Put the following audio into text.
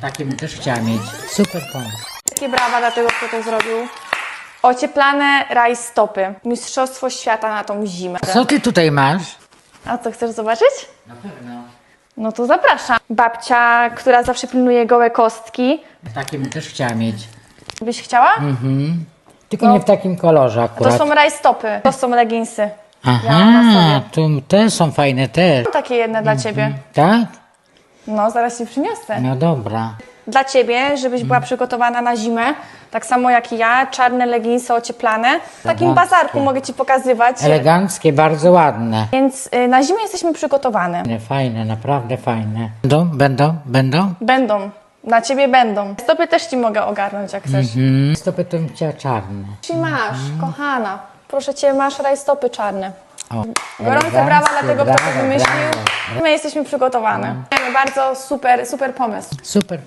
Takie bym też chciała mieć. Super pomysł. Wielkie brawa dla tego, kto to zrobił. Ocieplane rajstopy. Mistrzostwo świata na tą zimę. Co ty tutaj masz? A co, chcesz zobaczyć? Na pewno. No to zapraszam. Babcia, która zawsze pilnuje gołe kostki. Takie bym też chciała mieć. Byś chciała? Tylko nie w takim kolorze To akurat. są rajstopy. To są leginsy. Ja mam na Aha, tu te są fajne też. Mam takie jedne dla ciebie. Tak? No, zaraz ci przyniosę. No dobra. Dla ciebie, żebyś była przygotowana na zimę. Tak samo jak i ja, czarne leginsy ocieplane. W takim Eleganckie. bazarku mogę ci pokazywać. Eleganckie, bardzo ładne. Więc y, na zimę jesteśmy przygotowane. Fajne, naprawdę fajne. Będą, będą, będą? Będą. Na ciebie będą. Stopy też ci mogę ogarnąć, jak chcesz. Mm, stopy to bym chciała czarne. Ci masz, kochana. Proszę cię, masz rajstopy czarne. O, Gorące brawa dla tego, kto to wymyślił. My jesteśmy przygotowane. Bardzo super, super pomysł. Super.